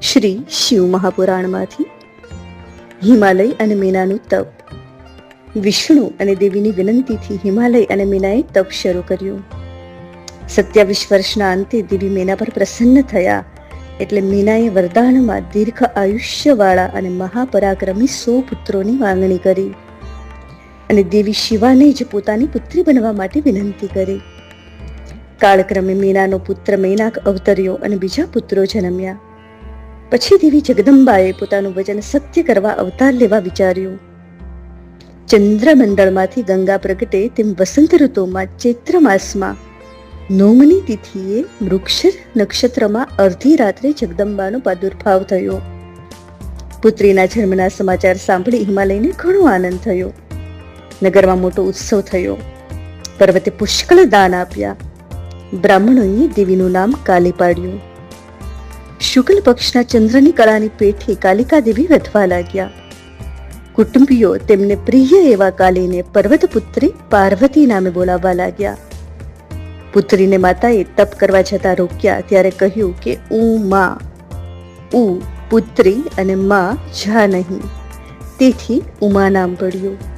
શ્રી શિવ મહાપુરાણમાંથી હિમાલય અને મીનાનું તપ. વિષ્ણુ અને દેવીની વિનંતીથી હિમાલય અને મીનાએ તપ શરૂ કર્યું. સત્યાવીસ વર્ષના અંતે દેવી મીના પર પ્રસન્ન થયા એટલે મીનાએ વરદાનમાં દીર્ઘ આયુષ્યવાળા અને મહાપરાક્રમી સો પુત્રોની માંગણી કરી. અને દેવી શિવાને જ પોતાની પુત્રી બનવા માટે વિનંતી કરી. કાળક્રમે મીનાનો પુત્ર મેનાક અવતર્યો અને બીજા પુત્રો જન્મ્યા. પછી દેવી જગદંબાએ પોતાનું વચન સત્ય કરવા અવતાર લેવા વિચાર્યું. ચંદ્રમંડળમાંથી ગંગા પ્રગટે તેમ વસંત ઋતુમાં ચૈત્ર માસમાં નોમની તિથિએ વૃક્ષ નક્ષત્રમાં અડધી રાત્રે જગદંબાનો પ્રાદુર્ભાવ થયો. પુત્રીના જન્મના સમાચાર સાંભળી હિમાલયને ઘણો આનંદ થયો. નગરમાં મોટો ઉત્સવ થયો. પર્વતે પુષ્કળ દાન આપ્યા. બ્રાહ્મણોએ દેવીનું નામ કાલી પાડ્યું. શુક્લ પક્ષના ચંદ્રની કળાની પેઠે કાલિકા દેવી વધવા લાગ્યા. કુટુંબીઓ તેમને પ્રિય એવા કાલીને પર્વત પુત્રી પાર્વતી નામે બોલાવવા લાગ્યા. પુત્રીને માતાએ તપ કરવા જતા રોક્યા ત્યારે કહ્યું કે, ઉ, માં. ઉ, પુત્રી અને માં જા નહીં. તેથી ઉમા નામ પડ્યું.